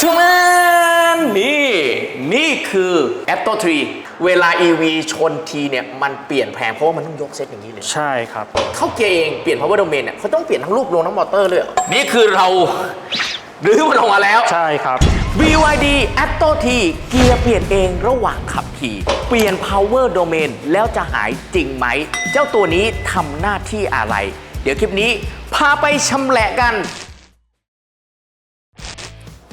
ชมนนี่นี่คือ a p t o 3เวลา EV ชนทีเนี่ย มันเปลี่ยนแพงเพราะว่ามันต้องยกเซตอย่างนี้เลย ใช่ครับ เข้าเกียร์เอง เปลี่ยน power domain เนี่ยเขาต้องเปลี่ยนทั้งลูกลงทั้งมอเตอร์เลยเหรอนี่คือเรารื้อมันออกมาแล้ว ใช่ครับ BYD Atto T เกียร์เปลี่ยนเองระหว่างขับขี่ เปลี่ยน power domain แล้วจะหายจริงไหม เจ้าตัวนี้ทำหน้าที่อะไร เดี๋ยวคลิปนี้พาไปชำแหละกัน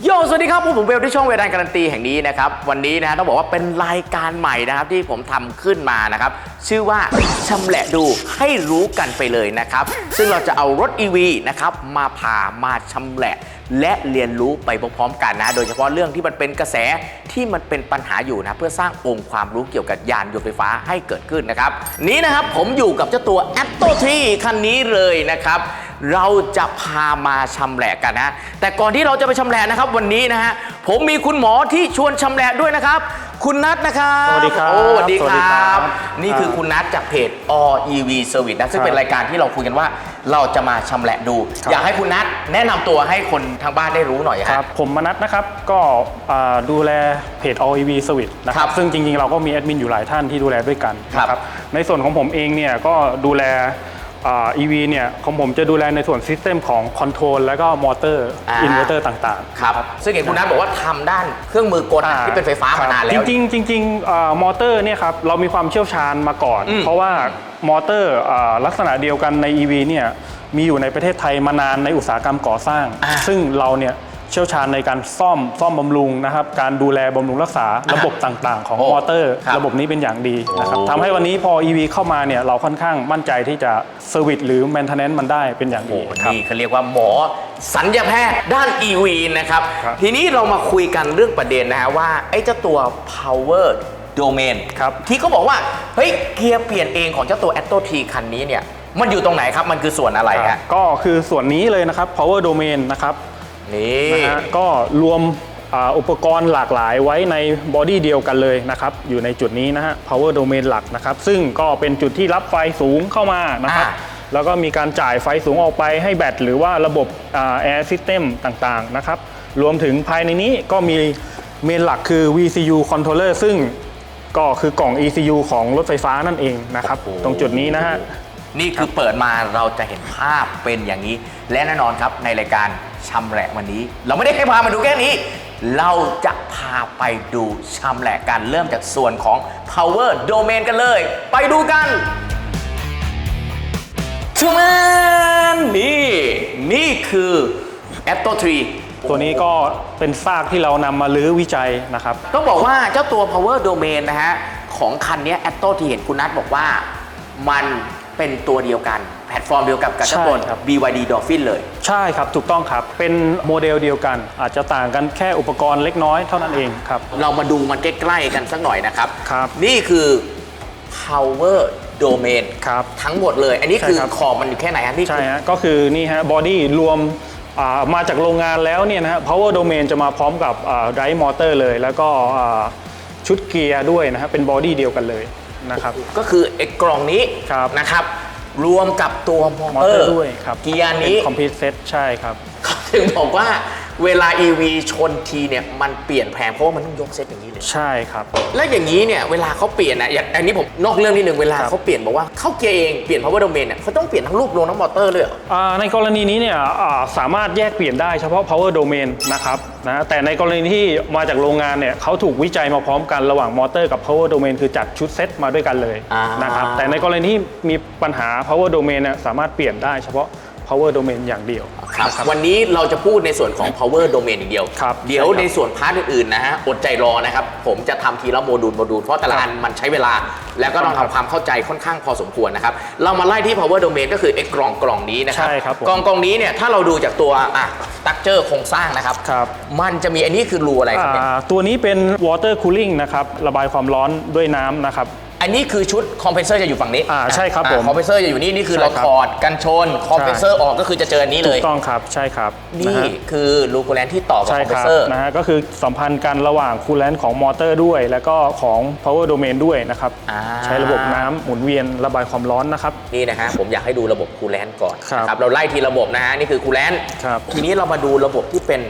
โยสวัสดีครับ ผมผมเวลที่ช่องเวลาการันตีแห่งนี้นะครับ วันนี้นะต้องบอกว่าเป็นรายการใหม่นะครับที่ผมทำขึ้นมานะครับ ชื่อว่าชำแหละดูให้รู้กันไปเลยนะครับ ซึ่งเราจะเอารถ EV นะครับมาพามาชำแหละและเรียนรู้ไปพร้อมๆกันนะ โดยเฉพาะเรื่องที่มันเป็นกระแสที่มันเป็นปัญหาอยู่นะ เพื่อสร้างองค์ความรู้เกี่ยวกับยานยนต์ไฟฟ้าให้เกิดขึ้นนะครับ นี้นะครับผมอยู่กับเจ้าตัว a t t o 3คันนี้เลยนะครับ เราจะพามาชำแหละกันนะแต่ก่อนที่เราจะไปชำแหละนะครับวันนี้นะฮะผมมีคุณหมอที่ชวนชำแหละด้วยนะครับ คุณนัทนะครับสวัสดีครับโอ้สวัสดีสวัคสดีรัครับ บ นี่คือคุณนัทจากเพจ All EV Service นะซึ่งครับเป็นรายการที่เราคุยกันว่าเราจะมาชำแหละดู ครับ อยากให้คุณนัทแนะนำตัวให้คนทางบ้านได้รู้หน่อยคครัรับบผมมนัทนะครับก็อ่าดูแลเพจ All EV Service นะคครัรับบซึ่งจริงๆ เราก็มีแอดมินอยู่หลายท่านที่ดูแลด้วยกันครับ นะในส่วนของผมเองเนี่ยก็ดูแล อ่า EV เนี่ยของผมจะดูแลในส่วนซิสเต็มของคอนโทรลแล้วก็มอเตอร์อ่า อินเวอร์เตอร์ต่างๆ ครับ ซึ่งเห็นคุณนัทบอกว่าทำด้านเครื่องมือกลอ่าที่เป็นไฟฟ้ามานานแล้ว จริงๆจริงๆอ่ามอเตอร์เนี่ยครับเรามีความเชี่ยวชาญมาก่อน อืมเพราะว่ามอเตอร์อ่าลักษณะเดียวกันใน EV เนี่ยมีอยู่ในประเทศไทยมานานในอุตสาหกรรมก่อสร้าง อ่าซึ่งเราเนี่ย เชี่ยวชาญในการซ่อมซ่อมบำรุงนะครับ การดูแลบำรุงรักษาระบบต่างๆ ของโอ้มอเตอร์ ครับระบบนี้เป็นอย่างดีนะครับโอ้ ทำให้วันนี้พอ EV เข้ามาเนี่ยเราค่อนข้างมั่นใจที่จะเซอร์วิสหรือแมนเทนแนนซ์มันได้เป็นอย่างโอ้ดีโหครับ นี่เขาเรียกว่าหมอสัญญาแพทย์ด้าน EV นะครับ ครับ ทีนี้เรามาคุยกันเรื่องประเด็นนะฮะว่า ไอ้เจ้าตัว power domain ครับ ที่เขาบอกว่า เฮ้ย เกียร์เปลี่ยนเองของเจ้าตัว Atto T คันนี้เนี่ย มันอยู่ตรงไหนครับ มันคือส่วนอะไรครัฮะบก็คือส่วนนี้เลยนะครับ power domain นะครับ นี่นะฮะก็รวมอ่าอุปกรณ์หลากหลายไว้ในบอดี้เดียวกันเลยนะครับ อยู่ในจุดนี้นะฮะ power domain หลักนะครับ ซึ่งก็เป็นจุดที่รับไฟสูงเข้ามานะครับอ่าแล้วก็มีการจ่ายไฟสูงออกไปให้แบตหรือว่าระบบอ่า air system ต่างๆนะครับ รวมถึงภายในนี้ก็มีเมนหลักคือ VCU controller ซึ่งก็คือกล่อง ECU ของรถไฟฟ้านั่นเองนะครับโอ้โหตรงจุดนี้นะฮะ นี่คือเปิดมาเราจะเห็นภาพเป็นอย่างนี้ และแน่นอนครับในรายการ ชำแหละวันนี้ เราไม่ได้แค่พามาดูแค่นี้ เราจะพาไปดูชำแหละกันเริ่มจากส่วนของ power domain กันเลย ไปดูกันชูแมนนี่ นี่คือ Atto 3ตัวนี้ก็เป็นซากที่เรานำมาลื้อวิจัยนะครับ ต้องบอกว่าเจ้าตัว power domain นะฮะ ของคันเนี้ย Atto ที่เห็นคุณนัทบอกว่า มัน เป็นตัวเดียวกัน แพลตฟอร์มเดียวกับกับเจ้าตัว ใช่ครับ BYD Dolphin เลย ใช่ครับถูกต้องครับ เป็นโมเดลเดียวกัน อาจจะต่างกันแค่อุปกรณ์เล็กน้อยเท่านั้นเองครับ เรามาดูมันใกล้ๆกันสักหน่อยนะครับ ครับ นี่คือ power domain ครับ ทั้งหมดเลย อันนี้คือใช่ครับ ขอบมันอยู่แค่ไหนฮะนี่ใช่คือ ฮะก็คือนี่ฮะบอดี้รวมอ่ามาจากโรงงานแล้วเนี่ยนะฮะ power domain จะมาพร้อมกับไดร์มอเตอร์เลย แล้วก็อ่าชุดเกียร์ด้วยนะฮะเป็นบอดี้เดียวกันเลย นะครับ ก็คือไอ้กล่องนี้ครับ นะครับ รวมกับตัวมอมอเตอเตอร์ร์ด้วยครับเกียร์นี้ คอมพิวเซตใช่ครับเขา ถึงบอกว่าเวลา EV ชนทีเนี่ยมันเปลี่ยนแพงเพราะว่ามันต้องยกเซตอย่างนี้เลย ใช่ครับ แล้วอย่างนี้เนี่ยเวลาเขาเปลี่ยนนะอย่างอันนี้ผมนอกเรื่องนิดนึงเวลาครับเขาเปลี่ยนบอกว่าเข้าเกียร์เองเปลี่ยน power domain เนี่ยเขาต้องเปลี่ยนทั้งลูกลงทั้งมอเตอร์เลยเหรออ่าในกรณีนี้เนี่ยอ่าสามารถแยกเปลี่ยนได้เฉพาะ power domain นะครับนะแต่ในกรณีที่มาจากโรงงานเนี่ยเขาถูกวิจัยมาพร้อมกันระหว่างมอเตอร์กับ power domain คือจัดชุดเซตมาด้วยกันเลยอ่านนะครับแต่ในกรณีที่มีปัญหา power domain เนี่ยสามารถเปลี่ยนได้เฉพาะ power domain อย่างเดียวครับนะครับวันนี้เราจะพูดในส่วนของ power domain อย่างเดียว ครับเดี๋ยวใช่ครับในส่วนพาร์ทอื่นๆนะฮะอดใจรอนะครับ ผมจะทำทีละโมดูลโมดูลเพราะแต่ละครับอันมันใช้เวลา แล้วก็ต้องครับทำความเข้าใจค่อนข้างพอสมควรนะครับ เรามาไล่ที่ power domain ก็คือไอ้กล่องกล่องนี้นะครับใช่ครับผม กล่องกล่องนี้เนี่ยถ้าเราดูจากตัวอะตักเจอร์โครงสร้างนะครับ ครับ มันจะมีอันนี้คือรูอะไรครับเนี่ย อ่าตัวนี้เป็น water cooling นะครับ ระบายความร้อนด้วยน้ำนะครับ อันนี้คือชุดคอมเพรสเซอร์จะอยู่ฝั่งนี้อ่าใช่ครับผมคอมเพรสเซอร์จะอยู่นี่นี่คือใช่เราครับถอดกันชนคอมเพรสเซอร์ออกก็คือจะเจออันนี้เลถูยกต้องครับใช่ครับะนี่ฮะคือรูคูแลนที่ต่อกับใช่คอมเพครสรับเซอร์นะฮะก็คือสัมพันธ์กันระหว่างคูลแลนต์ของมอเตอร์ด้วย แล้วก็ของ power domain ด้วยนะครับอ่าใช้ระบบน้ำหมุนเวียนระบายความร้อนนะครับนี่นะฮะผมอยากให้ดูระบบคูลแลนก่อนครับนะเราไล่ทีระบบนะฮะนี่คือคูลแลนครับทีนี้เรามาดูระบบที่เป็น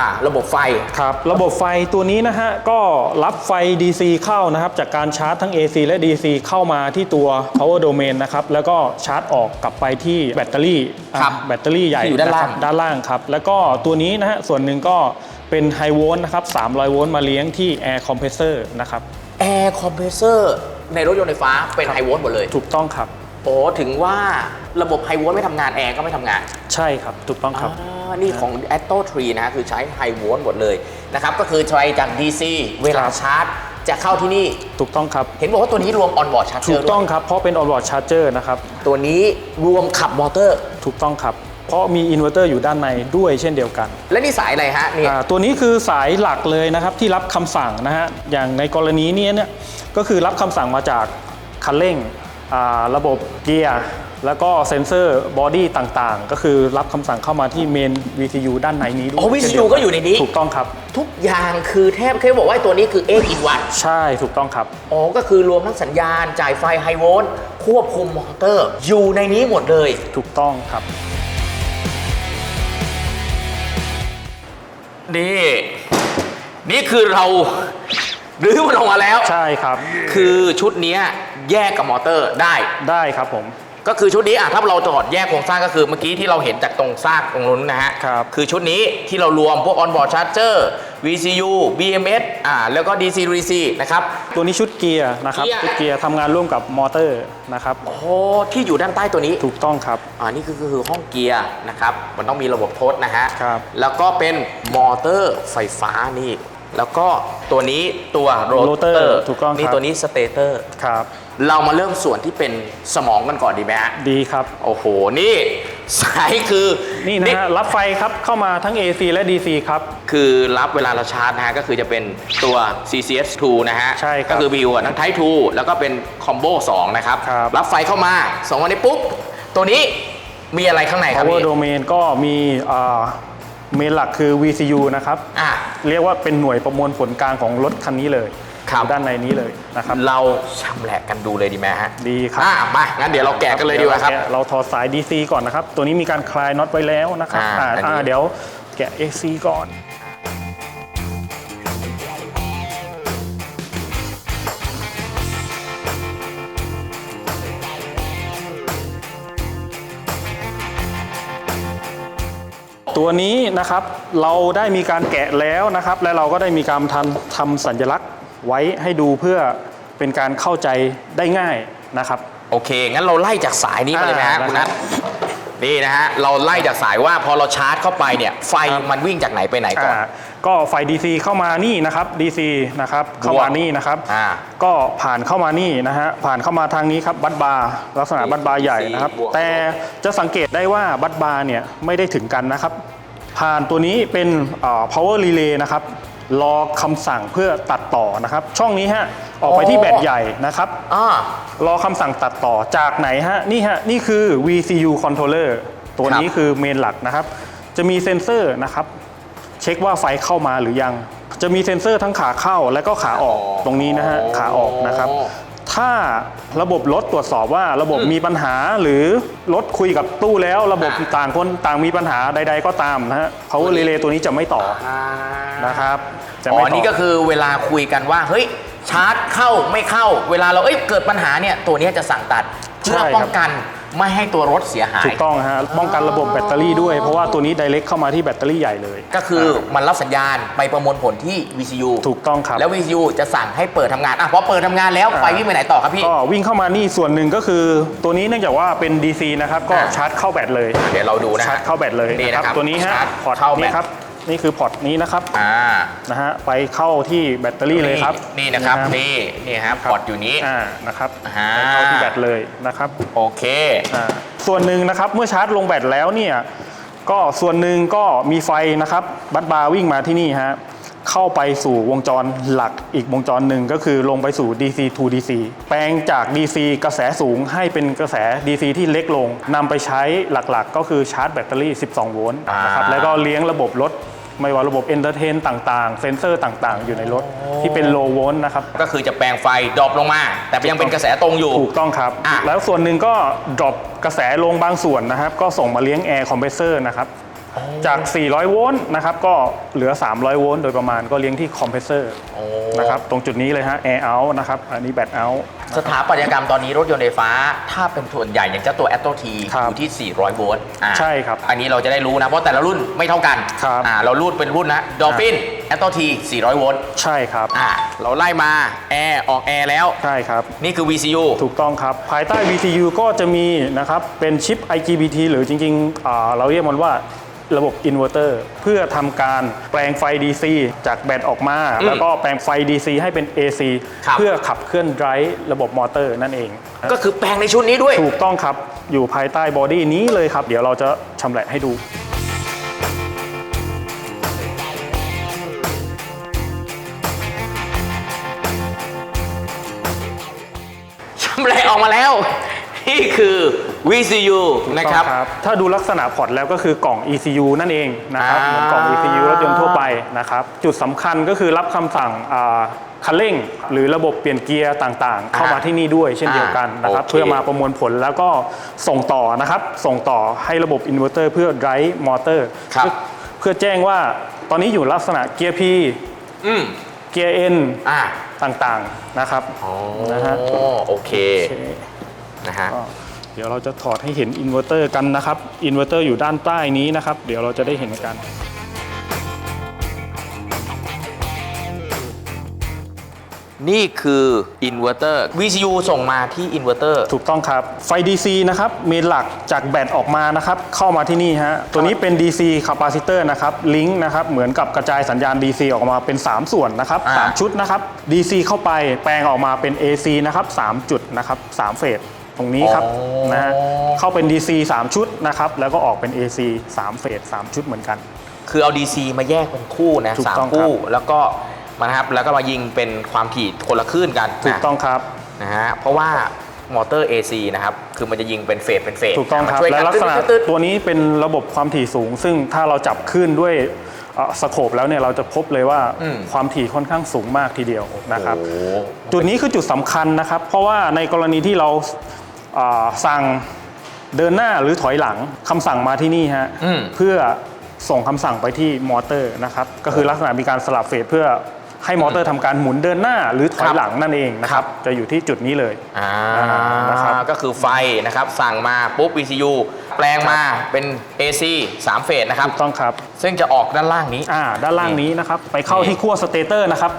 อ่าระบบไฟ ครับระบบไฟตัวนี้นะฮะก็รับไฟ DC เข้านะครับ จากการชาร์จทั้ง AC และ DC เข้ามาที่ตัว power domain นะครับ แล้วก็ชาร์จออกกลับไปที่แบตเตอรี่อะครับแบตเตอรี่ใหญ่ที่อยู่ด้านล่างะครับด้านล่างครับ แล้วก็ตัวนี้นะฮะส่วนหนึ่งก็เป็นไฮโวลต์นะครับ 300 โวลต์มาเลี้ยงที่ air compressor นะครับ แอร์คอมเพรสเซอร์ในรถยนต์ไฟฟ้าเป็นไฮโวลต์หมดเลย ถูกต้องครับ โอ้ถึงว่าระบบไฮโวลต์ไม่ทำงานแอร์ก็ไม่ทำงานใช่ครับ ถูกต้องครับ อ่านี่ของ a t t o 3 นะฮะคือใช้ไฮโวลต์หมดเลยนะครับ ก็คือใช้จาก DC เวลาครับชาร์จ จะเข้าที่นี่ ถูกต้องครับ เห็นบอกว่าตัวนี้รวมออนบอร์ดชาร์จเจถูอกร์ต้องครับ เพราะเป็น on-board charger นะครับ ตัวนี้รวมขับมอเตอร์ ถูกต้องครับ เพราะมีอินเวอร์เตอร์อยู่ด้านในด้วยเช่นเดียวกันและนี่สายอะไรฮะเนี่ยอ่าตัวนี้คือสายหลักเลยนะครับที่รับคำสั่งนะฮะ อย่างในกรณีนี้เนี่ยก็คือรับคำสั่งมาจากคันเร่งอ่า ระบบเกียร์แล้วก็เซ็นเซอร์บอดี้ต่างๆ ก็คือรับคำสั่งเข้ามาที่เมน VCU ด้านในนี้ด้วยอ๋อ VCU ก็อยู่ในนี้ ถูกต้องครับ ทุกอย่างคือแทบแค่บอกว่าไอ้ตัวนี้คือ 8 in 1ใช่ถูกต้องครับ อ๋อ ก็คือรวมทั้งสัญญาณ จ่ายไฟไฮโวลต์ควบคุมมอเตอร์ อยู่ในนี้หมดเลย ถูกต้องครับ นี่ นี่คือเรารื้อมันออกมาแล้ว ใช่ครับ คือชุดเนี้ย แยกกับมอเตอร์ได้ ได้ครับผม ก็คือชุดนี้อะถ้าเราถอดแยกโครงสร้างก็คือเมื่อกี้ที่เราเห็นจากตรงซากตรงนู้นนะฮะครับคือชุดนี้ที่เรารวมพวก onboard charger VCU BMS อ่าแล้วก็ DC DC นะครับ ตัวนี้ชุดเกียร์นะครับเกียร์ ชุดเกียร์ทำงานร่วมกับมอเตอร์นะครับ โอ้ที่อยู่ด้านใต้ตัวนี้ ถูกต้องครับ อ่านี่คือคือห้องเกียร์นะครับ มันต้องมีระบบโทษนะฮะ ครับ แล้วก็เป็นมอเตอร์ไฟฟ้านี่ แล้วก็ตัวนี้ตัวโรโรเตเตออร์ร์ถูกต้องครับ นี่ตัวนี้สเตเตอร์ ครับ เรามาเริ่มส่วนที่เป็นสมองกันก่อนดีไหมฮะดีครับ โอ้โห นี่สายคือนี่นะฮะรับไฟครับเข้ามาทั้ง AC และ DC ครับ คือรับเวลาเราชาร์จนะฮะก็คือจะเป็นตัว CCS2 นะฮะ ใช่ครับ ก็คือ VU ทั้ง Type 2 แล้วก็เป็นคอมโบ2นะครับ ครับ รับไฟเข้ามาสองวันนี้ปุ๊บ ตัวนี้มีอะไรข้างในครับ power พี่ domain ก็มีอ่าเมนหลักคือ VCU นะครับ อะ เรียกว่าเป็นหน่วยประมวลผลกลางของรถคันนี้เลย ครับ ด้านในนี้เลยนะครับ เราชำแหละกันดูเลยดีไหมฮะดีครับ อะมางั้นเดี๋ยวเราแกะกันเลยดีกว่าครับดี๋ยเแกะเราถอดสาย DC ก่อนนะครับ ตัวนี้มีการคลายน็อตไว้แล้วนะครับอ่าอ่าอันนี้ อ่าเดี๋ยวแกะ AC ก่อน ตัวนี้นะครับเราได้มีการแกะแล้วนะครับ และเราก็ได้มีการทำทำสัญลักษณ์ ไว้ให้ดูเพื่อเป็นการเข้าใจได้ง่ายนะครับ โอเค งั้นเราไล่จากสายนี้มาเลยไหมฮะอ่าคุณนัทนี่นะฮะ เราไล่จากสายว่าพอเราชาร์จเข้าไปเนี่ย ไฟครับ มันวิ่งจากไหนไปไหนก่อน อ่าก็ไฟ DC เข้ามานี่นะครับ DC นะครับเข้ามานี่นะครับอ่า ก็ผ่านเข้ามานี่นะฮะผ่านเข้ามาทางนี้ครับบัตบาร์ลักษณะบัตบาร์ใหญ่นะครับ บวก แต่จะสังเกตได้ว่าบัตบาร์เนี่ยไม่ได้ถึงกันนะครับ ผ่านตัวนี้เป็นอ่า power relay นะครับ รอคำสั่งเพื่อตัดต่อนะครับ ช่องนี้ฮะออกไปที่แบตใหญ่นะครับ อ่ารอคำสั่งตัดต่อจากไหนฮะ นี่ฮะ นี่คือ VCU controller ตัวนี้ครับคือเมนหลักนะครับ จะมีเซ็นเซอร์นะครับ เช็คว่าไฟเข้ามาหรือยัง จะมีเซ็นเซอร์ทั้งขาเข้าและก็ขาออกตรงนี้นะฮะ ขาออกนะครับ ถ้าระบบรถตรวจสอบว่าระบบมีปัญหาหรือรถคุยกับตู้แล้ว ระบบอ่าต่างคนต่างมีปัญหาใด ๆ ก็ตามนะฮะ power relay ตัวนี้จะไม่ต่ออ่านะครับจะอ๋ไม่อต่อนี่ก็คือเวลาคุยกันว่า เฮ้ย ชาร์จเข้าไม่เข้า เวลาเราเอ้ยเกิดปัญหาเนี่ย ตัวเนี้ยจะสั่งตัดเพื่อใช่ครับป้องกัน ไม่ให้ตัวรถเสียหาย ถูกต้องฮะป้องกันระบบแบตเตอรี่ด้วย เพราะว่าตัวนี้ direct เข้ามาที่แบตเตอรี่ใหญ่เลย ก็คือมันรับสัญญาณไปประมวลผลที่ VCU ถูกต้องครับ แล้ว VCU จะสั่งให้เปิดทำงานอะพอเปิดทำงานแล้วอ่าไฟวิ่งไปไหนต่อครับพี่ ก็วิ่งเข้ามานี่ส่วนหนึ่งก็คือ ตัวนี้เนื่องจากว่าเป็น DC นะครับก็อ่า ชาร์จเข้าแบตเลย เดี๋ยวเราดูนะชาร์จเข้าแบตเลยนี่นะนะคครัรับบตัวนี้ฮะชาร์จพอร์ตเข้าแบนี้ตครับ นี่คือพอร์ตนี้นะครับอ่านะฮะไปเข้าที่แบตเตอรี่เลยครับ นี่นะครับนะนี่นี่ฮะพอร์ตอยู่นี้อ่านะครับอ่าไปเข้าที่แบตเลยนะครับโอเคอ่าส่วนหนึ่งนะครับเมื่อชาร์จลงแบตแล้วเนี่ยก็ส่วนหนึ่งก็มีไฟนะครับบัตบาร์วิ่งมาที่นี่ฮะเข้าไปสู่วงจรหลักอีกวงจรหนึ่งก็คือลงไปสู่ DC to DC แปลงจาก DC กระแสสูงให้เป็นกระแส DC ที่เล็กลงนำไปใช้หลักๆ ก็คือชาร์จแบตเตอรี่ 12 โวลต์นะครับอ่าแล้วก็เลี้ยงระบบรถ ไม่ว่าระบบเอนเตอร์เทนต่างๆ เซนเซอร์ต่างๆ อยู่ในรถที่เป็น low volt นะครับ ก็คือจะแปลงไฟดรอปลงมา แต่ยังเป็นกระแสตรงอยู่ ถูกต้องครับอะแล้วส่วนหนึ่งก็ดรอปกระแสลงบางส่วนนะครับ ก็ส่งมาเลี้ยงแอร์คอมเพรสเซอร์นะครับ จาก 400 โวลต์นะครับก็เหลือ 300 โวลต์โดยประมาณก็เลี้ยงที่คอมเพรสเซอร์โอ้นะครับตรงจุดนี้เลยฮะ air out นะครับอันนี้ bat out สถาปัตยกรรมตอนนี้รถยนต์ไฟฟ้า ถ้าเป็นส่วนใหญ่อย่างเจ้าตัว a t t o T ครับอยู่ที่ 400 โวลต์อ่าใช่ครับอันนี้เราจะได้รู้นะ เพราะแต่ละรุ่นไม่เท่ากันครับอ่าเรารุ่นเป็นรุ่นนะ Dolphin a t t o T 400 โวลต์ใช่ครับอ่าเราไล่มาแอร์ออกแอร์แล้ว ใช่ครับ นี่คือ VCU ถูกต้องครับ ภายใต้ VCU ก็จะมีนะครับเป็นชิป IGBT หรือจริงๆอ่าเราเรียกมันว่า ระบบอินเวอร์เตอร์เพื่อทำการแปลงไฟ DC จากแบตออกมาอืมแล้วก็แปลงไฟ DC ให้เป็น AC ครับ เพื่อขับเคลื่อนไดรฟ์ระบบมอเตอร์นั่นเอง ก็คือแปลงในชุดนี้ด้วย ถูกต้องครับ อยู่ภายใต้บอดี้นี้เลยครับ เดี๋ยวเราจะชำแหละให้ดู ชำแหละออกมาแล้ว นี่คือ VCU นะครับ ถ้าดูลักษณะพอร์ตแล้วก็คือกล่อง ECU นั่นเองนะครับอ่าเหมือนกล่อง ECU รถยนต์ทั่วไปนะครับ จุดสำคัญก็คือรับคำสั่งอ่าคันเร่ง หรือระบบเปลี่ยนเกียร์ต่างๆ เข้ามาที่นี่ด้วยเช่นเดียวกันนะครับโอเคเพื่อมาประมวลผลแล้วก็ส่งต่อนะครับ ส่งต่อให้ระบบอินเวอร์เตอร์เพื่อ drive มอเตอร์ครับเพื่อแจ้งว่าตอนนี้อยู่ลักษณะเกียร์ P อืมเกียร์ N อ่าต่างๆนะครับอ๋อนะฮะโอเคโอเคนะฮะก็ เดี๋ยวเราจะถอดให้เห็นอินเวอร์เตอร์กันนะครับอินเวอร์เตอร์อยู่ด้านใต้นี้นะครับ เดี๋ยวเราจะได้เห็นกันนี่คืออินเวอร์เตอร์ VCU ส่งมาที่อินเวอร์เตอร์ ถูกต้องครับ ไฟ DC นะครับ เมนหลักจากแบตออกมานะครับ เข้ามาที่นี่ฮะ ตัวนี้เป็น DC คาปาซิเตอร์นะครับ ลิงก์นะครับ เหมือนกับกระจายสัญญาณ DC ออกมาเป็น 3 ส่วนนะครับอ่า3ชุดนะครับ DC เข้าไปแปลงออกมาเป็น AC นะครับ 3 จุดนะครับ 3 เฟส ตรงนี้ครับนะฮะเข้าเป็น DC 3 ชุดนะครับ แล้วก็ออกเป็น AC 3เฟส3ชุดเหมือนกัน คือเอา DC มาแยกเป็นคู่นะถูกสามต้องคู่ครับแล้วก็มานะครับแล้วก็มายิงเป็นความถี่คนละคลื่นกันถูกนะต้องครับ นะฮะเพราะว่ามอเตอร์ AC นะครับคือมันจะยิงเป็นเฟสเป็นเฟสถูกต้องครับ มาช่วยและกันลักษณะตึ๊ดๆๆ ตัวนี้เป็นระบบความถี่สูง ซึ่งถ้าเราจับขึ้นด้วยเอ่อสโคปแล้วเนี่ยเราจะพบเลยว่าอืม ความถี่ค่อนข้างสูงมากทีเดียวนะครับ โอ้จุดนี้คือจุดสำคัญนะครับ เพราะว่าในกรณีที่เราเอ่อ สั่งเดินหน้าหรือถอยหลังคำสั่งมาที่นี่ฮะอืม เพื่อส่งคำสั่งไปที่มอเตอร์นะครับก็คือลักษณะมีการสลับเฟสเพื่อให้มอเตอร์ทำการหมุนเดินหน้าหรือถอยหลังนั่นเองนะครับจะอยู่ที่จุดนี้เลย อ่านะครับ ก็คือไฟนะครับ สั่งมาปุ๊บ VCU แปลงมาเป็น AC 3 เฟสนะครับ ถูกต้องครับซึ่งจะออกด้านล่างนี้ อ่าด้านล่างนี้นะครับไปเข้านี่ที่ขั้วสเตเตอร์นะครับ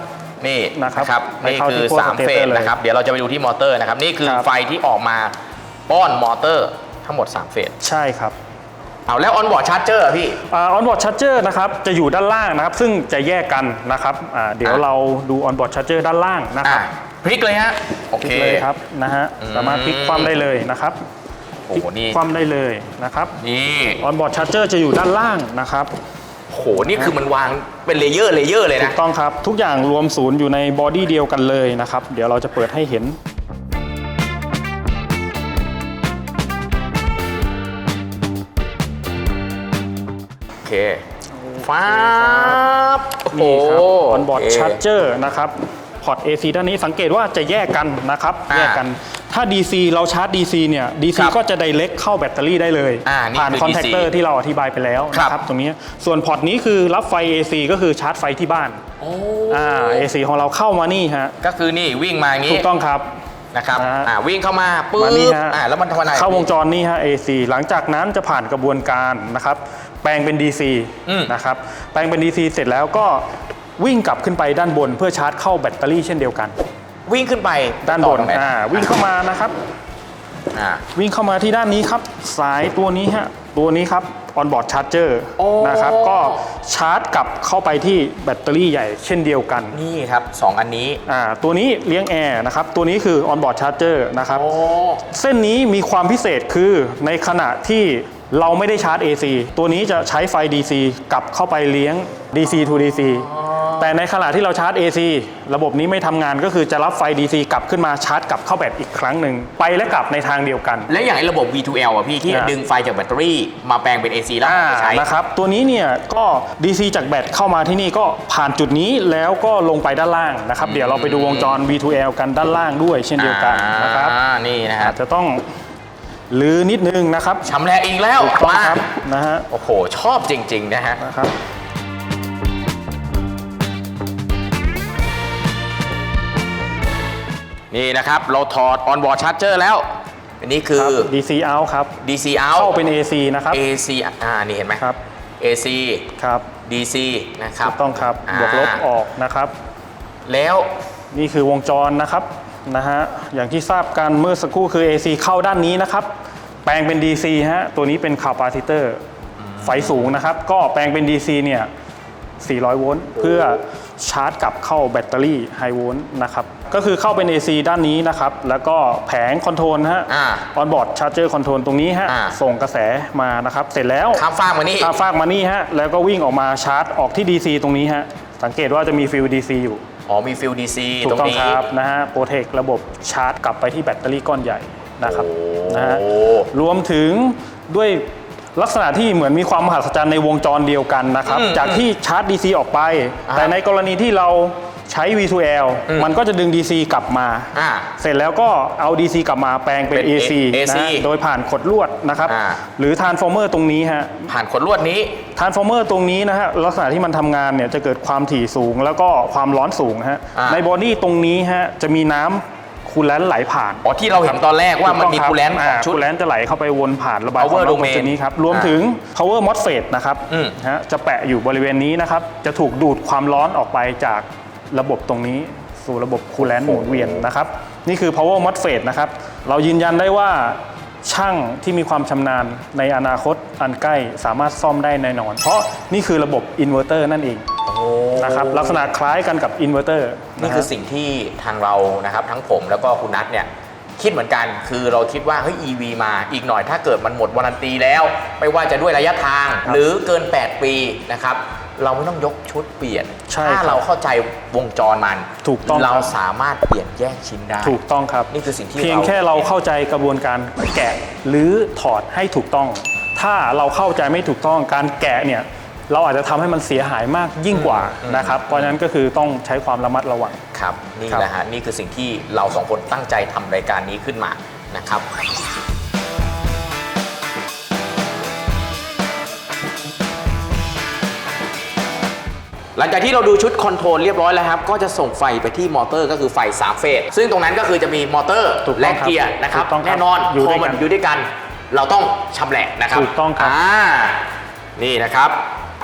นี่นะครับไปนี่เข้าคืที่อขั้ว3เฟ stator สเลยนะครับ เดี๋ยวเราจะไปดูที่มอเตอร์นะครับ นี่คือครับไฟที่ออกมา ป้อนมอเตอร์ทั้งหมด 3 เฟสใช่ครับเอาแล้วออนบอร์ดชาร์จเจอร์พี่ออนบอร์ดชาร์เจอร์นะครับจะอยู่ด้านล่างนะครับ ซึ่งจะแยกกันนะครับอ่าเดี๋ยวอะเราดูออนบอร์ดชาร์เจอร์ด้านล่างนะคอะรับพลิกเลยฮะโอพลิเคกเลยครับนะฮะสามารถพลิกคว่ำได้เลยนะครับโอ้พลิกโหนี่คว่ำได้เลยนะครับนี่ออนบอร์ดชาร์เจอร์จะอยู่ด้านล่างนะครับโหนี่คือมันวางเป็นเลเยอร์เลเยอร์เลยถูนะกต้องครับ ทุกอย่างรวมศูนย์อยู่ในบอดี้เดียวกันเลยนะครับ เดี๋ยวเราจะเปิดให้เห็น เคฟ้าบโอ้โหนี่ครับออนบอร์ดโเคชาร์เจอร์นะครับพอร์ต AC ด้านนี้สังเกตว่าจะแยกกันนะครับอ่าแยกกัน ถ้า DC เราชาร์จ DC เนี่ย DC ครับก็จะไดเ c กเข้าแบตเตอรี่ได้เลยอ่านี่ผ่านคือคอนแทคเตอร์ DC ที่เราอธิบายไปแล้วครับนะครับตรงนี้ส่วนพอร์ตนี้คือรับไฟ AC ก็คือชาร์จไฟที่บ้านโอ้อ่า AC ของเราเข้ามานี่ฮะ ก็คือนี่วิ่งมาอย่างถูนี้กต้องครับนะครับนะฮะอ่าวิ่งเข้ามาปุ๊บมานี่ฮะอ่าแล้วมันทำอะไรเข้าวงจรนี่ฮะ AC หลังจากนั้นจะผ่านกระบวนการนะครับแปลงเป็น DC อืมนะครับ แปลงเป็น DC เสร็จแล้วก็วิ่งกลับขึ้นไปด้านบน เพื่อชาร์จเข้าแบตเตอรี่เช่นเดียวกัน วิ่งขึ้นไปด้านบนต่อตรงไหอ่า วิ่งเข้ามานะครับอ่าวิ่งเข้ามาที่ด้านนี้ครับ สายตัวนี้ฮะ ตัวนี้ครับ on-board charger โอ้นะครับ ก็ชาร์จกลับเข้าไปที่แบตเตอรี่ใหญ่เช่นเดียวกัน นี่ครับสองอันนี้อ่าตัวนี้เลี้ยงแอร์นะครับ ตัวนี้คือ on-board charger นะครับโอ้เส้นนี้มีความพิเศษคือในขณะที่ เราไม่ได้ชาร์จ AC ตัวนี้จะใช้ไฟ DC กลับเข้าไปเลี้ยง DC to DC แต่ในขณะที่เราชาร์จ AC ระบบนี้ไม่ทำงานก็คือจะรับไฟ DC กลับขึ้นมาชาร์จกลับเข้าแบตอีกครั้งหนึ่งไปและกลับในทางเดียวกัน แล้วอย่างไอ้ระบบ V2L อะพี่ที่อ่าดึงไฟจากแบตเตอรี่มาแปลงเป็น AC แล้วอ่าเอาไปใช้ นะครับ ตัวนี้เนี่ยก็ DC จากแบตเข้ามาที่นี่ก็ผ่านจุดนี้แล้วก็ลงไปด้านล่างนะครับ เดี๋ยวเราไปดูวงจร V2L กันด้านล่างด้วยเช่นเดียวกันนะครับ อ่านี่นะครัอาบ จจะต้อง หรือนิดนึงนะครับชำแหละอีกแล้วถูกต้องมา ครับนะฮะโอ้โห ชอบจริง ๆ นะฮะ นะครับ นี่นะครับเราถอด on board charger แล้ว อันนี้คือครับ DC out ครับ DC out เข้าเป็น AC นะครับ AC อ่านี่เห็นไหม ครับ AC ครับ DC นะครับถูกต้องครับาบวกลบออกนะครับ แล้วนี่คือวงจรนะครับ นะฮะอย่างที่ทราบกันเมื่อสักครู่คือ AC เข้าด้านนี้นะครับ แปลงเป็น DC ฮะตัวนี้เป็นคาปาซิเตอร์ไฟสูงนะครับ ก็แปลงเป็น DC เนี่ย 400 โวลต์เพื่อชาร์จกลับเข้าแบตเตอรี่ไฮโวลต์นะครับ ก็คือเข้าเป็น AC ด้านนี้นะครับ แล้วก็แผงคอนโทรลฮะอ่าออนบอร์ดชาร์เจอร์คอนโทรลตรงนี้ฮะอ่าส่งกระแสมานะครับ เสร็จแล้วข้ามฟากมานี่ข้ามฟากมานี่ฮะแล้วก็วิ่งออกมาชาร์จออกที่ DC ตรงนี้ฮะสังเกตว่าจะมีฟิล DC อยู่ อ๋อมีฟิล DC ถูตรกงต้องนี้ครับนะฮะโปรเทคระบบชาร์จกลับไปที่แบตเตอรี่ก้อนใหญ่นะครับโอ้นะฮะ รวมถึงด้วยลักษณะที่เหมือนมีความมหัศจรรย์ในวงจรเดียวกันนะครับอืมจากที่ชาร์จ DC ออกไปอ่าแต่ในกรณีที่เรา ใช้ V2L อืมมันก็จะดึง DC กลับมา อ่าเสร็จแล้วก็เอา DC กลับมาแปลงเป็น เป็น AC AC นะฮะโดยผ่านขดลวดนะครับ อ่า หรือ transformer ตรงนี้ฮะ ผ่านขดลวดนี้ ทรานส์ฟอร์เมอร์ตรงนี้นะฮะลักษณะที่มันทำงานเนี่ยจะเกิดความถี่สูงแล้วก็ความร้อนสูงฮะอ่า ในบอดี้ตรงนี้ฮะจะมีน้ำคูลแลนต์ไหลผ่านอ๋อที่เราเห็นตอนแรกว่ามันมีคูลแลนต์ของชุด คูลแลนต์จะไหลเข้าไปวนผ่านระบาย Power ความร้อนตรง domain จุดนี้ครับรวมอ่าถึง power MOSFET นะครับอืม ฮะจะแปะอยู่บริเวณนี้นะครับจะถูกดูดความร้อนออกไปจาก ระบบตรงนี้สู่ระบบคูลแลนต์หมุนเวียนนะครับ นี่คือ power MOSFET นะครับ เรายืนยันได้ว่าช่างที่มีความชำนาญในอนาคตอันใกล้สามารถซ่อมได้แน่นอน เพราะนี่คือระบบอินเวอร์เตอร์นั่นเองโอ้นะครับลักษณะคล้ายกันกับอินเวอร์เตอร์นี่คือสิ่งที่ทางเรานะครับ ทั้งผมแล้วก็คุณนัทเนี่ยคิดเหมือนกันคือเราคิดว่าเฮ้ย EV มาอีกหน่อยถ้าเกิดมันหมดวารันตีแล้ว ไม่ว่าจะด้วยระยะทางหรือเกิน 8 ปีนะครับ เราไม่ต้องยกชุดเปลี่ยน ใช่ถ้าครับเราเข้าใจวงจรมันถูกต้องเราครับสามารถเปลี่ยนแยกชิ้นได้ ถูกต้องครับนี่คือสิ่งที่เพียงเราแค่เราเข้าใจกระบวนการแกะหรือถอดให้ถูกต้อง ถ้าเราเข้าใจไม่ถูกต้องการแกะเนี่ยเราอาจจะทำให้มันเสียหายมากยิ่งกว่านะครับ เพราะฉะนั้นก็คือต้องใช้ความระมัดระวัง ครับ นี่ครับแหละฮะ นี่คือสิ่งที่เราสองคนตั้งใจทำรายการนี้ขึ้นมานะครับ หลังจากที่เราดูชุดคอนโทรลเรียบร้อยแล้วครับ ก็จะส่งไฟไปที่มอเตอร์ก็คือไฟ3เฟสซึ่งตรงนั้นก็คือจะมีมอเตอร์ถูกต้องและครับเกียร์นะครับถูกต้องครับแน่นอนอยู่พด้อวยกันมันอยู่ด้วยกัน เราต้องชำแหละนะครับถูกต้องครับอ่านี่นะครับ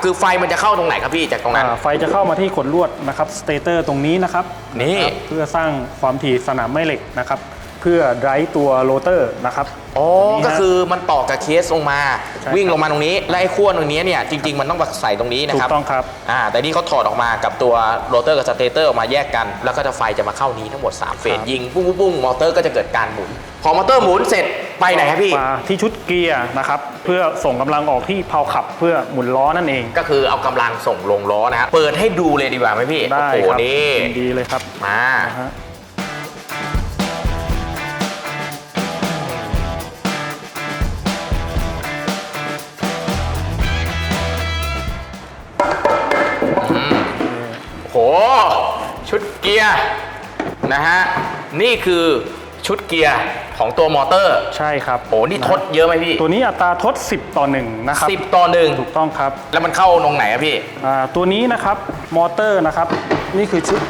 คือไฟมันจะเข้าตรงไหนครับพี่จากตรงนั้น อ่าไฟจะเข้ามาที่ขดลวดนะครับสเตเตอร์ตรงนี้นะครับนี่ะครับเพื่อสร้างความถี่สนามแม่เหล็กนะครับ เพื่อไดรฟ์ตัวโรเตอร์นะครับ อ๋อ ตรงนี้ฮะก็คือมันต่อกับเคสลงมา ใช่วิ่งครับ ลงมาตรงนี้และไอ้ขั้วตรงนี้เนี่ยจริง ๆ มันต้องใส่ตรงนี้นะถูครับกต้องครับ อ่าแต่นี่เขาถอดออกมากับตัวโรเตอร์กับสเตเตอร์ออกมาแยกกัน แล้วก็จะไฟจะมาเข้านี้ทั้งหมด 3 เฟสครับยิงปุ้งปุ้งปุ้งมอเตอร์ก็จะเกิดการหมุน พอมอเตอร์หมุนเสร็จไปไหนครับพี่ มาที่ชุดเกียร์นะครับ เพื่อส่งกำลังออกที่เพาขับเพื่อหมุนล้อนั่นเอง ก็คือเอากำลังส่งลงล้อนะฮะเปิดให้ดูเลยดีกว่าไหมพี่ได้โอ้โหครับนี่ยินดีเลยครับมา นะฮะ โห ชุดเกียร์นะฮะ นี่คือชุดเกียร์ของตัวมอเตอร์ ใช่ครับโอ้นี่ทดเยอะไหมพี่ ตัวนี้อัตราทด 10 ต่อ1นะครับสิบต่อหนึ่งถูกต้องครับ แล้วมันเข้าตรงไหนอะพี่อ่าตัวนี้นะครับมอเตอร์นะครับ นี่คือชุด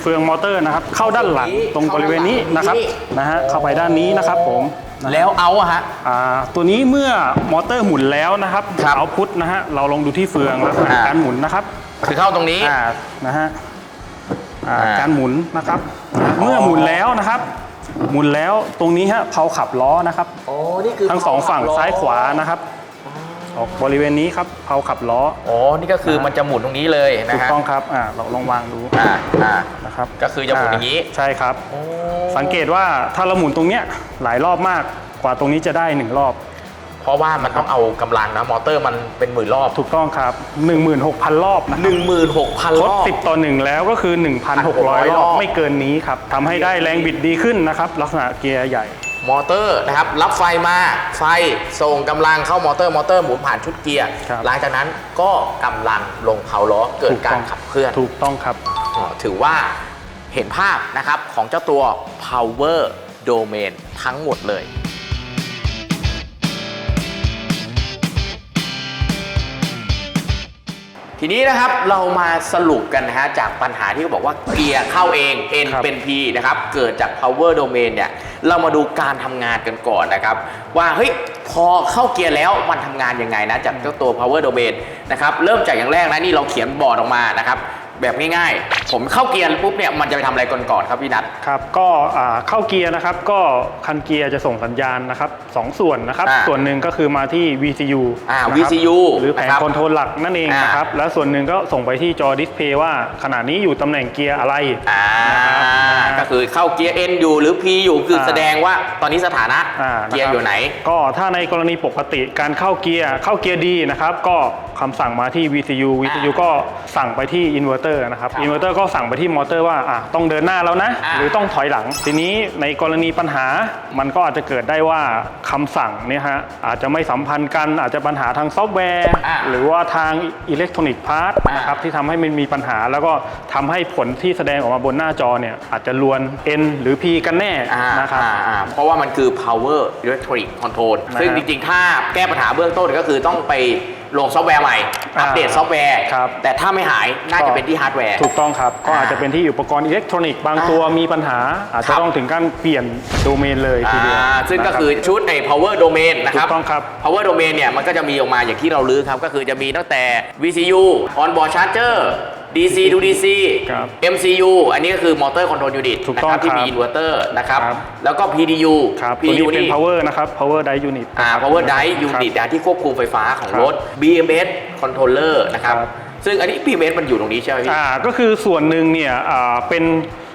เฟืองมอเตอร์นะครับ เข้าด้านหลังตรงบริเวณนี้นะครับนะฮะเข้าไปด้านนี้นะครับผมนะแล้วเอาอะฮะอ่าตัวนี้เมื่อมอเตอร์หมุนแล้วนะครับครับเอาพุทนะฮะเราลองดูที่เฟืองลักษณะอ่าการหมุนนะครับ คือเข้าตรงนี้ อ่านะฮะอ่าอ่าการหมุนนะครับเมื่อหมุนแล้วนะครับ หมุนแล้วตรงนี้ฮะเพาขับล้อนะครับ โอ้นี่คือทั้งสองฝั่งซ้ายขวานะครับออกบริเวณนี้ครับเพาขับล้ออ๋อนี่ก็คือมันจะหมุนตรงนี้เลยนะถูกฮะต้องครับอ่าเราลองวางดูอ่าอ่า นะครับก็คือจะหมุนอย่างนี้ ใช่ครับโอ้สังเกตว่าถ้าเราหมุนตรงเนี้ยหลายรอบมากกว่าตรงนี้จะได้หนึ่งรอบ เพราะว่ามันต้องเอากำลังนะ มอเตอร์มันเป็นหมื่นรอบถูกต้องครับ 16,000 รอบนะคหรับนึ่งหมื่นหกพันทรดอบ 10 ต่อ 1 แล้วก็คือ 1,600 รรออบบ ไม่เกินนี้ครับทำให้ได้แรงบิดดีขึ้นนะครับ ลักษณะเกียร์ใหญ่ มอเตอร์นะครับ รับไฟมา ไฟส่งกำลังเข้ามอเตอร์ มอเตอร์หมุนผ่านชุดเกียร์ ครับ หลังจากนั้นก็กำลังลงเผาล้อเกิดการขับเคลื่อน ถูกต้องครับอ๋อถือว่าเห็นภาพนะครับของเจ้าตัว power domain ทั้งหมดเลย ทีนี้นะครับเรามาสรุปกันนะฮะจากปัญหาที่เขาบอกว่าเกียร์เข้าเอง N ครับ เป็น P นะครับ เกิดจาก power domain เนี่ย เรามาดูการทำงานกันก่อนนะครับ ว่าเฮ้ยพอเข้าเกียร์แล้วมันทำงานยังไงนะ จากเจ้าตัว power domain นะครับ เริ่มจากอย่างแรกนะนี่เราเขียนบอร์ดออกมานะครับ แบบง่ายๆ ผมเข้าเกียร์ปุ๊บเนี่ยมันจะไปทำอะไรก่อนก่อนๆครับพี่นัท ครับก็อ่าเข้าเกียร์นะครับก็คันเกียร์จะส่งสัญญาณนะครับสองส่วนนะครับ อ่าส่วนหนึ่งก็คือมาที่ VCU อ่านะครับ VCU หรือแผงนะครับคอนโทรลหลักนั่นเองอ่านนะครับแล้วส่วนหนึ่งก็ส่งไปที่จอดิสเพย์ว่าขณะนี้อยู่ตำแหน่งเกียร์อะไร อ่านะครับก็คือเข้าเกียร์ N อยู่หรือ P อยู่คืออาแสดงว่าตอนนี้สถานะอ่าเกียร์ะครับ อยู่ไหน ก็ถ้าในกรณีปกติการเข้าเกียร์เข้าเกียร์ดีนะครับก็คำสั่งมาที่ VCU VCU ก็สั่งไปที่อินเวอร์เตอร์นะครับครับอินเวอร์เตอร์ก็สั่งไปที่มอเตอร์ว่าอะต้องเดินหน้าแล้วนะอ่าหรือต้องถอยหลัง ทีนี้ในกรณีปัญหามันก็อาจจะเกิดได้ว่าคำสั่งเนี่ยฮะอาจจะไม่สัมพันธ์กัน อาจจะปัญหาทางซอฟต์แวร์อ่าหรือว่าทางอิเล็กทรอนิกส์พาร์ทอ่านนะครับที่ทำให้มันมีปัญหา แล้วก็ทำให้ผลที่แสดงออกมาบนหน้าจอเนี่ยอาจจะลวน N หรือ P กันแน่อ่านะครับอ่าอ่าเพราะว่ามันคือ power electronic control นะฮะซึ่งจริงๆ ถ้าแก้ปัญหาเบื้องต้นก็คือต้องไป ลงซอฟต์แวร์ใหม่อ่าอัปเดตซอฟต์แวร์ ครับ แต่ถ้าไม่หายน่าจะเป็นที่ฮาร์ดแวร์ ถูกต้องครับ ก็อ่าอาจจะเป็นที่อุปกรณ์อิเล็กทรอนิกส์บางอ่าตัวมีปัญหา อาจครัจะบต้องถึงการเปลี่ยนโดเมนเลยทีเดียว อ่าซึ่งก็นะรับคือชุดใน power domain นะครับ ถูกต้องครับ power domain เนี่ยมันก็จะมีออกมาอย่างที่เราลือครับ ก็คือจะมีตั้งแต่ VCU onboard charger DC to DC ครับ MCU อันนี้ก็คือ motor control unit ถูกนะต้องครับที่ครับมี inverter นะครับ ครับ แล้วก็ PDU ครับตัว PDU นี้เป็น power นะครับ power die unit อ่านะครับ power drive ครับ unit นะที่ควบคุมไฟฟ้าของครับรถ BMS controller นะครับ ครับ ซึ่งอันนี้ BMS มันอยู่ตรงนี้ใช่ไหมพี่ อ่าก็คือส่วนหนึ่งเนี่ยอ่าเป็น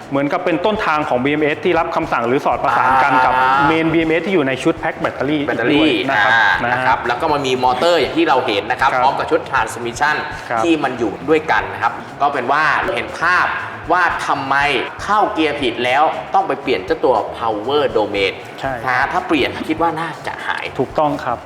เหมือนกับเป็นต้นทางของ BMS ที่รับคำสั่งหรือสอดประสานกันกับอ่า เมน BMS ที่อยู่ในชุดแพ็คแบตเตอรี่แบตเตอรี่นะครับอ่านะนะฮะครับ แล้วก็มันมีมอเตอร์อย่างที่เราเห็นนะครับ ครับพร้อมกับชุด transmission ครับที่มันอยู่ด้วยกันนะครับ ก็เป็นว่าเราเห็นภาพว่าทำไมเข้าเกียร์ผิดแล้วต้องไปเปลี่ยนเจ้าตัว power domain ใช่ นะฮะถ้าเปลี่ยนคิดว่าน่าจะหาย ถูกต้องครับ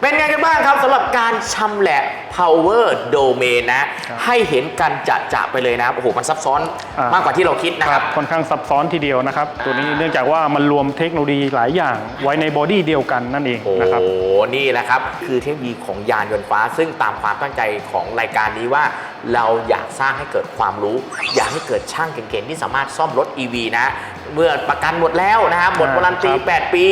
เป็นไงกันบ้างครับสำหรับการชำแหละ power domain นะครับให้เห็นกันจะจะๆไปเลยนะครับโอ้โหมันซับซ้อนอ่าม มากกว่าที่เราคิดนะครับ ค่อนข้างซับซ้อนทีเดียวนะครับ ตัวนี้เนื่องจากว่ามันรวมเทคโนโลยีหลายอย่างไว้ในบอดี้เดียวกันนั่นเองโอ้นะครับ นี่แหละครับ คือเทคโนโลยีของยานยนต์ฟ้า ซึ่งตามความตั้งใจของรายการนี้ว่า เราอยากสร้างให้เกิดความรู้ อยากให้เกิดช่างเก่งๆ ที่สามารถซ่อมรถ EV นะ เมื่อประกันหมดแล้วนะครับหมดอ่าวารันตี ครับ 8 ปี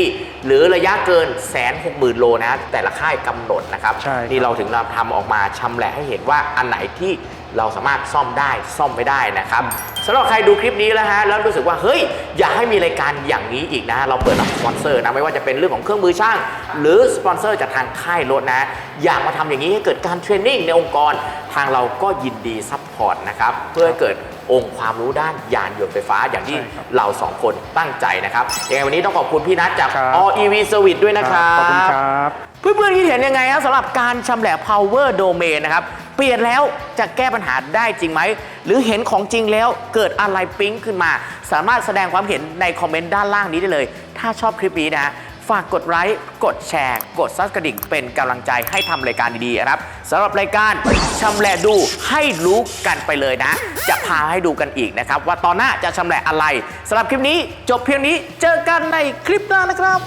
หรือระยะเกินแสนหกหมื่นโลนะ แต่ละค่ายกำหนดนะครับ ใช่ครับ นี่เราถึงเราทำออกมาชำแหละให้เห็นว่าอันไหนที่เราสามารถซ่อมได้ซ่อมไม่ได้นะครับสำหรับใครดูคลิปนี้แล้วฮะแล้วรู้สึกว่าเฮ้ยอยากให้มีรายการอย่างนี้อีกนะ เราเปิดรับสปอนเซอร์นะไม่ว่าจะเป็นเรื่องของเครื่องมือช่าง หรือสปอนเซอร์จากทางค่ายรถนะ อยากมาทำอย่างนี้ให้เกิดการเทรนนิ่งในองค์กร ทางเราก็ยินดีซัพพอร์ตนะครับเพื่อให้เกิดองค์ความรู้ด้านยานยนต์ไฟฟ้าอย่างที่ใช่ครับเราสองคนตั้งใจนะครับยังไงวันนี้ต้องขอบคุณพี่นัทจากครับ All EV Service ด้วยนะครับขอบคุณครับ เพื่อนๆคิดเห็นยังไงฮะสำหรับการชำแหละ power domain นะครับ เปลี่ยนแล้วจะแก้ปัญหาได้จริงไหม หรือเห็นของจริงแล้วเกิดอะไรปิ๊งขึ้นมา สามารถแสดงความเห็นในคอมเมนต์ด้านล่างนี้ได้เลย ถ้าชอบคลิปนี้นะ ฝากกดไลค์กดแชร์ กดซับกระดิ่งเป็นกำลังใจให้ทำรายการดีๆนะครับสำหรับรายการชำแหละดูให้รู้กันไปเลยนะ จะพาให้ดูกันอีกนะครับ ว่าตอนหน้าจะชำแหละอะไรสำหรับคลิปนี้จบเพียงนี้เจอกันในคลิปหน้านะครับ